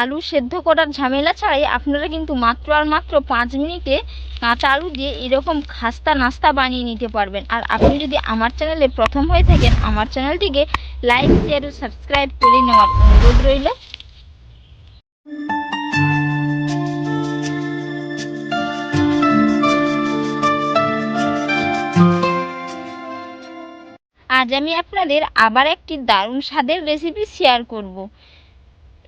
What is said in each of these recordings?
আলু সেদ্ধ করার ঝামেলা ছাড়াই আপনারা কিন্তু মাত্র আর মাত্র পাঁচ মিনিটে কাঁচা আলু দিয়ে এরকম খাস্তা নাস্তা বানিয়ে নিতে পারবেন। আর আপনি যদি আমার চ্যানেলে প্রথম হয়ে থাকেন, আমার চ্যানেলটিকে লাইক শেয়ার ও সাবস্ক্রাইব করে নেওয়ার অনুরোধ রইল। আজ আমি আপনাদের আবার একটি দারুণ স্বাদের রেসিপি শেয়ার করব।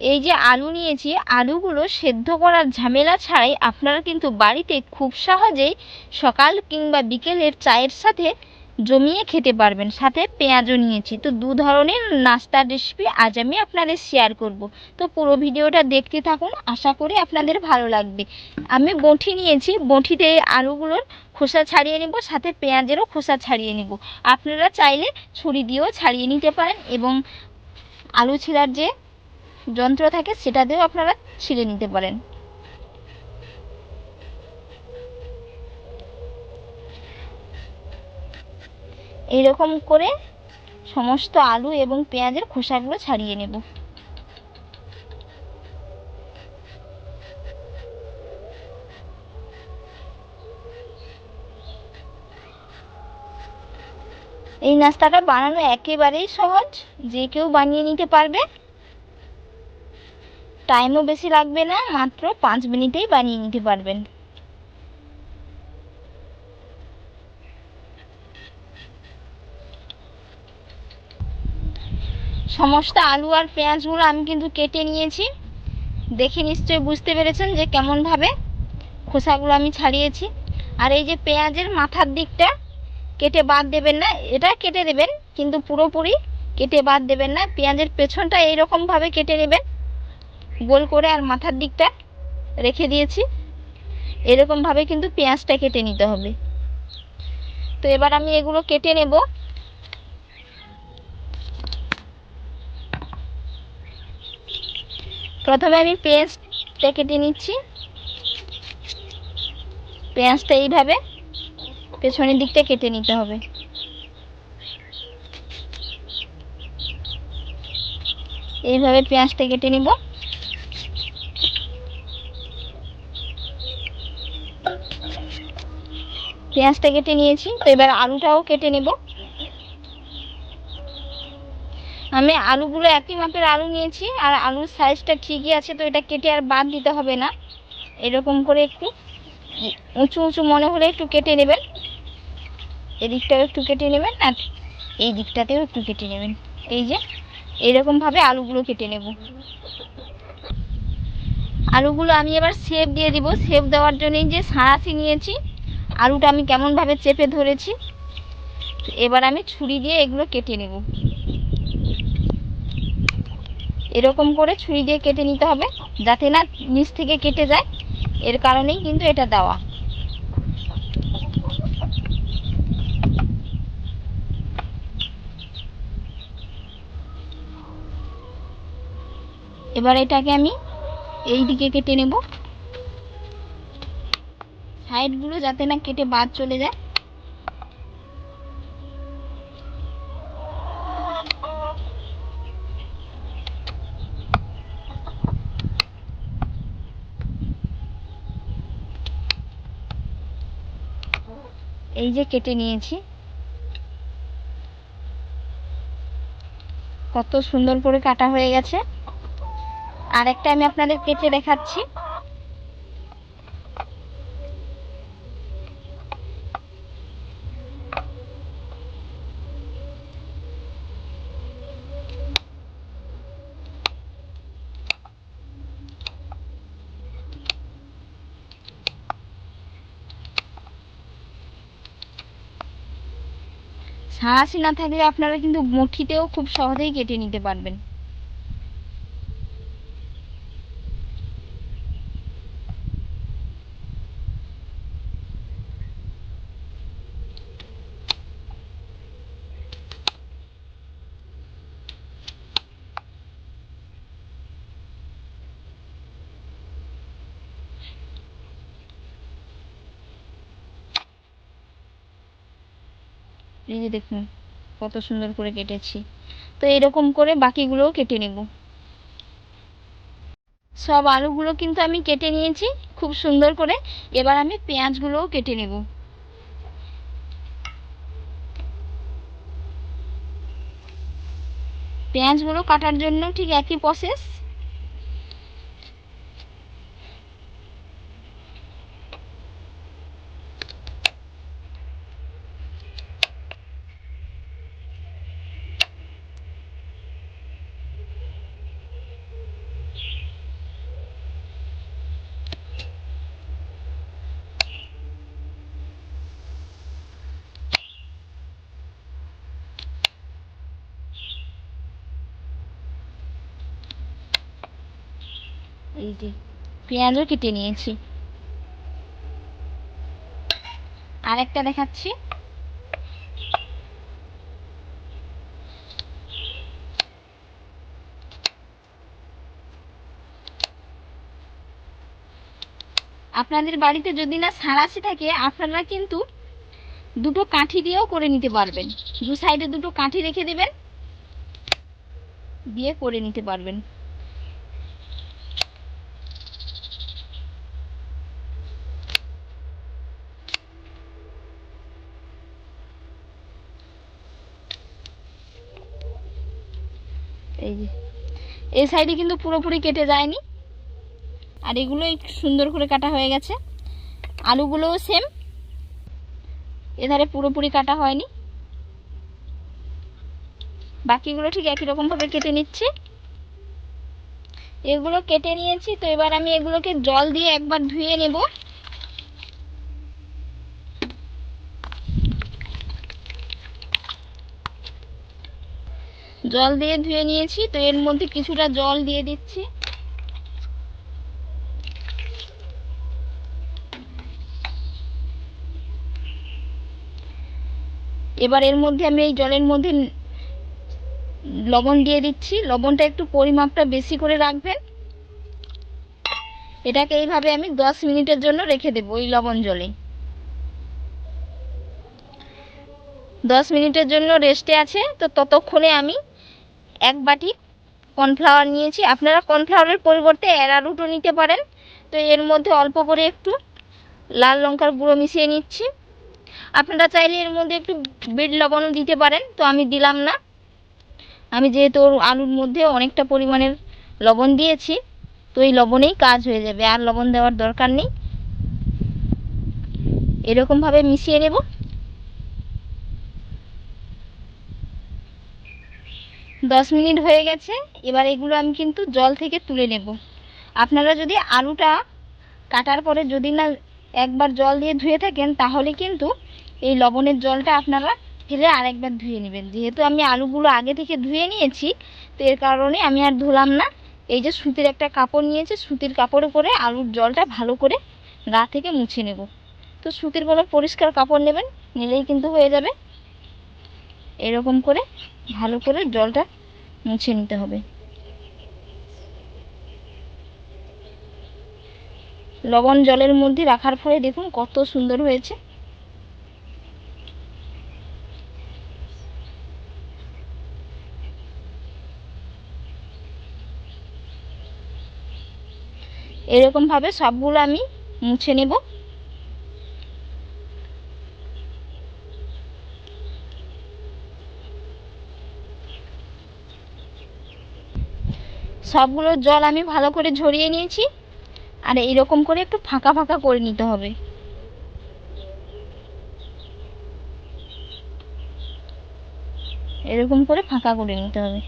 এই যে আলু নিয়েছি, আলুগুলো সেদ্ধ করার ঝামেলা ছাড়াই আপনারা কিন্তু বাড়িতে খুব সহজেই সকাল কিংবা বিকেলের চায়ের সাথে জমিয়ে খেতে পারবেন। সাথে পেঁয়াজও নিয়েছি। তো দু ধরনের নাস্তার রেসিপি আজ আমি আপনাদের শেয়ার করব। তো পুরো ভিডিওটা দেখতে থাকুন, আশা করি আপনাদের ভালো লাগবে। আমি বঁঠি নিয়েছি। বঁঠিতে আলুগুলোর খোসা ছাড়িয়ে নেব, সাথে পেঁয়াজেরও খোসা ছাড়িয়ে নেব। আপনারা চাইলে ছুরি দিয়েও ছাড়িয়ে নিতে পারেন এবং আলু ছিলার যে যন্ত্র থাকে সেটা দিয়েও আপনারা ছিলে নিতে পারেন। এইরকম করে সমস্ত আলু এবং পেঁয়াজের খোসাগুলো ছাড়িয়ে নেব। এই নাস্তাটা বানানো একেবারেই সহজ, যে কেউ বানিয়ে নিতে পারবে। টাইমও বেশি লাগবে না, মাত্র পাঁচ মিনিটেই বানিয়ে নিতে পারবেন। সমস্ত আলু আর পেঁয়াজগুলো আমি কিন্তু কেটে নিয়েছি। দেখে নিশ্চয়ই বুঝতে পেরেছেন যে কেমনভাবে খোসাগুলো আমি ছাড়িয়েছি। আর এই যে পেঁয়াজের মাথার দিকটা কেটে বাদ দেবেন না, এটা কেটে দেবেন, কিন্তু পুরোপুরি কেটে বাদ দেবেন না। পেঁয়াজের পেছনটা এইরকমভাবে কেটে নেবেন। গোল করে আর মাথার দিকটা রেখে দিয়েছি। এরকমভাবে কিন্তু পেঁয়াজটা কেটে নিতে হবে। তো এবার আমি এগুলো কেটে নেব। প্রথমে আমি পেঁয়াজটা কেটে নিচ্ছি। পেঁয়াজটা এইভাবে পেছনের দিকটা কেটে নিতে হবে। এইভাবে পেঁয়াজটা কেটে নিব। পেঁয়াজটা কেটে নিয়েছি, তো এবার আলুটাও কেটে নেব। আমি আলুগুলো একই মাপের আলু নিয়েছি, আর আলুর সাইজটা ঠিকই আছে, তো এটা কেটে আর বাদ দিতে হবে না। এরকম করে একটু উঁচু উঁচু মনে হলে একটু কেটে নেবেন। এদিকটাও একটু কেটে নেবেন, আর এই দিকটাতেও একটু কেটে নেবেন। এই যে, এরকমভাবে আলুগুলো কেটে নেব। আলুগুলো আমি এবার সেপ দিয়ে দিব। সেপ দেওয়ার জন্য এই যে সাঁড়াশি নিয়েছি আলুটা আমি কেমনভাবে চেপে ধরেছি, এবার আমি ছুরি দিয়ে এগুলো কেটে নেব। এরকম করে ছুরি দিয়ে কেটে নিতে হবে, যাতে না নিচ থেকে কেটে যায়, এর কারণেই কিন্তু এটা দেওয়া। এবার এটাকে আমি এই দিকে কেটে নেব। সাইডগুলো যাতে না কেটে বাদ চলে যায়। এই যে কেটে নিয়েছি। কত সুন্দর করে কাটা হয়ে গেছে। আর একটা আমি আপনাদের কেটে দেখাচ্ছি। সাঁড়াশি না থাকলে আপনারা কিন্তু মুঠিতেও খুব সহজেই কেটে নিতে পারবেন। এই যে দেখুন, কত সুন্দর করে কেটেছি। তো এরকম করে বাকিগুলোও কেটে নেব। সব আলুগুলো কিন্তু আমি কেটে নিয়েছি, খুব সুন্দর করে। এবার আমি পেঁয়াজগুলোও কেটে নেব। পেঁয়াজগুলো কাটার জন্য ঠিক একই প্রসেস এই যে, পেঁয়াজও কেটে নিয়েছি। আরেকটা দেখাচ্ছি। আপনাদের বাড়িতে যদি না সাঁড়াশি থাকে, আপনারা কিন্তু দুটো কাঠি দিয়েও করে নিতে পারবেন। দু সাইডে দুটো কাঠি রেখে দেবেন, দিয়ে করে নিতে পারবেন। এই যে। এই সাইডে কিন্তু পুরোপুরি কেটে যায়নি। আর এগুলো সুন্দর করে কাটা হয়ে গেছে। আলুগুলোও সেম এধারে পুরোপুরি কাটা হয়নি। বাকিগুলো ঠিক একই রকমভাবে কেটে নিচ্ছি। এগুলো কেটে নিয়েছি, তো এবার আমি এগুলোকে জল দিয়ে একবার ধুয়ে নেব। জল দিয়ে ধুয়ে নিয়েছি, তো এর মধ্যে কিছুটা জল দিয়ে দিচ্ছি। এবার এর মধ্যে আমি এই জলের মধ্যে লবণ দিয়ে দিচ্ছি। লবণটা একটু পরিমাপটা বেশি করে রাখবেন। এটাকে এইভাবে আমি দশ মিনিটের জন্য রেখে দেবো ওই লবণ জলে। দশ মিনিটের জন্য রেস্টে আছে, তো ততক্ষণে আমি এক বাটি কর্নফ্লাওয়ার নিয়েছি। আপনারা কর্নফ্লাওয়ারের পরিবর্তে অ্যারারুটও নিতে পারেন। তো এর মধ্যে অল্প করে একটু লাল লঙ্কার গুঁড়ো মিশিয়ে নিচ্ছি। আপনারা চাইলে এর মধ্যে একটু বিট লবণও দিতে পারেন। তো আমি দিলাম না। আমি যেহেতু আলুর মধ্যে অনেকটা পরিমাণের লবণ দিয়েছি, তো এই লবণেই কাজ হয়ে যাবে। আর লবণ দেওয়ার দরকার নেই। এরকমভাবে মিশিয়ে নেব। দশ মিনিট হয়ে গেছে, এবার এগুলো আমি কিন্তু জল থেকে তুলে নেব। আপনারা যদি আলুটা কাটার পরে যদি না একবার জল দিয়ে ধুয়ে থাকেন, তাহলে কিন্তু এই লবণের জলটা আপনারা ফেলে আরেকবার ধুয়ে নেবেন। যেহেতু আমি আলুগুলো আগে থেকে ধুয়ে নিয়েছি, তো এর কারণে আমি আর ধুলাম না। এই যে সুতির একটা কাপড় নিয়েছি, সুতির কাপড়ে করে আলুর জলটা ভালো করে গা থেকে মুছে নেব। তো সুতির কোনো পরিষ্কার কাপড় নেবেন, নিলেই কিন্তু হয়ে যাবে। এরকম করে ভালো করে জলটা মুছে নিতে হবে। লবণ জলের মধ্যে রাখার ফলে দেখুন কত সুন্দর হয়েছে। এরকমভাবে সবগুলো আমি মুছে নেব। সবগুলো জল আমি ভালো করে ঝরিয়ে নিয়েছি। আর এইরকম করে একটু ফাঁকা ফাঁকা করে নিতে হবে। এরকম করে ফাঁকা করে নিতে হবে।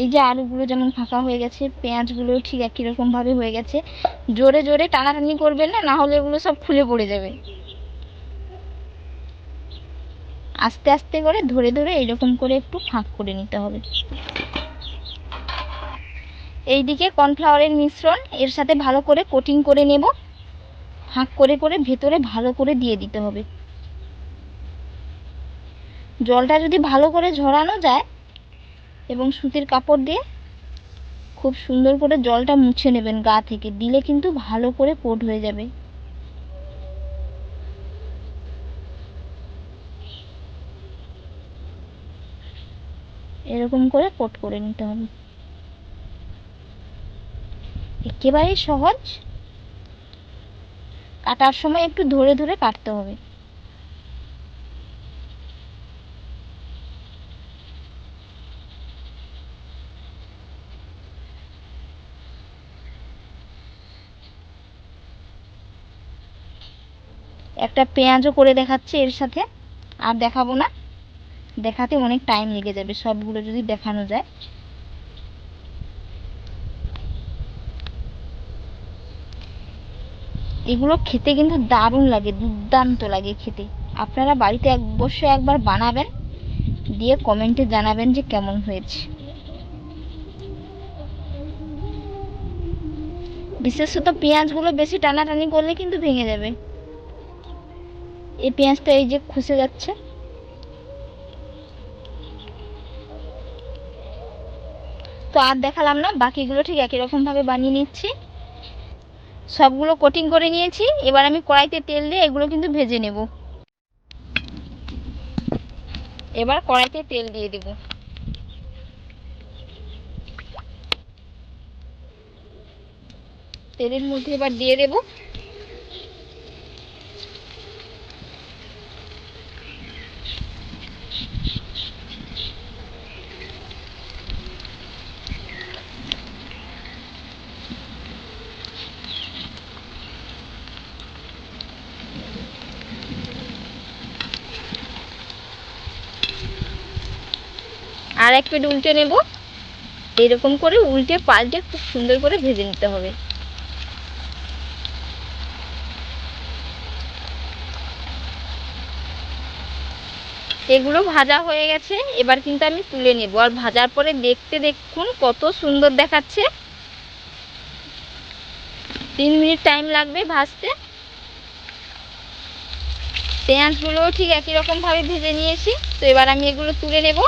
এই যে আলুগুলো যেমন ফাঁকা হয়ে গেছে, পেঁয়াজগুলো ঠিক একই রকমভাবে হয়ে গেছে। জোরে জোরে টানাটানি করবেন না না হলে এগুলো সব খুলে পড়ে যাবে। আস্তে আস্তে করে ধরে ধরে এরকম করে একটু ফাঁক করে নিতে হবে। এইদিকে কর্নফ্লাওয়ারের মিশ্রণ, এর সাথে ভালো করে কোটিং করে নেব। ফাঁক করে করে ভেতরে ভালো করে দিয়ে দিতে হবে। জলটা যদি ভালো করে ঝরানো যায় এবং সুতির কাপড় দিয়ে খুব সুন্দর করে জলটা মুছে নেবেন গা থেকে, দিলে কিন্তু ভালো করে কোট হয়ে যাবে। এরকম করে কোট করে নিতে হবে। একেবারেই সহজ। কাটার সময় একটু ধরে ধরে কাটতে হবে। একটা পেঁয়াজও করে দেখাচ্ছি এর সাথে। আর দেখাবো না। দেখাতে অনেক টাইম লেগে যাবে। সবগুলো যদি দেখানো যায়। এগুলো খেতে কিন্তু দারুণ লাগে, দুর্দান্ত লাগে খেতে। আপনারা বাড়িতে অবশ্যই একবার বানাবেন, দিয়ে কমেন্টে জানাবেন যে কেমন হয়েছে। বিশেষত পেঁয়াজগুলো বেশি টানাটানি করলে কিন্তু ভেঙে যাবে। এই পেঁয়াজটা এই যে খুশে যাচ্ছে। তো আর দেখালাম না, বাকিগুলো ঠিক একই রকম ভাবে বানিয়ে নিচ্ছি। সবগুলো কোটিং করে নিয়েছি। এবার আমি কড়াইতে তেল দিয়ে এগুলো কিন্তু ভেজে নেব। এবার কড়াইতে তেল দিয়ে দেব। তেলের মধ্যে এবার দিয়ে দেব আর এক প্লেট উল্টে নেব। এরকম করে উল্টে পাল্টে খুব সুন্দর করে ভেজে নিতে হবে। এগুলো ভাজা হয়ে গেছে, এবার কিন্তু আমি তুলে নেব। আর ভাজার পরে দেখতে দেখুন কত সুন্দর দেখাচ্ছে। তিন মিনিট টাইম লাগবে ভাজতে। পেঁয়াজগুলোও ঠিক একই রকমভাবে ভেজে নিয়েছি। তো এবার আমি এগুলো তুলে নেব।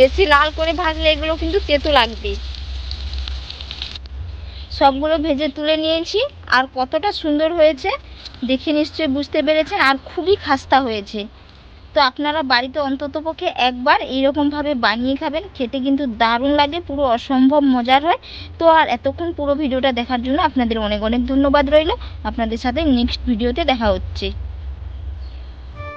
বেশি লাল করে ভাজলে এগুলো কিন্তু তেতো লাগবে। সবগুলো ভেজে তুলে নিয়েছি, আর কতটা সুন্দর হয়েছে দেখে নিশ্চয়ই বুঝতে পেরেছেন, আর খুবই খাস্তা হয়েছে। তো আপনারা বাড়িতে অন্ততপক্ষে একবার এইরকমভাবে বানিয়ে খাবেন, খেতে কিন্তু দারুণ লাগে, পুরো অসম্ভব মজার হয়। তো আর এতক্ষণ পুরো ভিডিওটা দেখার জন্য আপনাদের অনেক অনেক ধন্যবাদ রইল। আপনাদের সাথে নেক্সট ভিডিওতে দেখা হচ্ছে।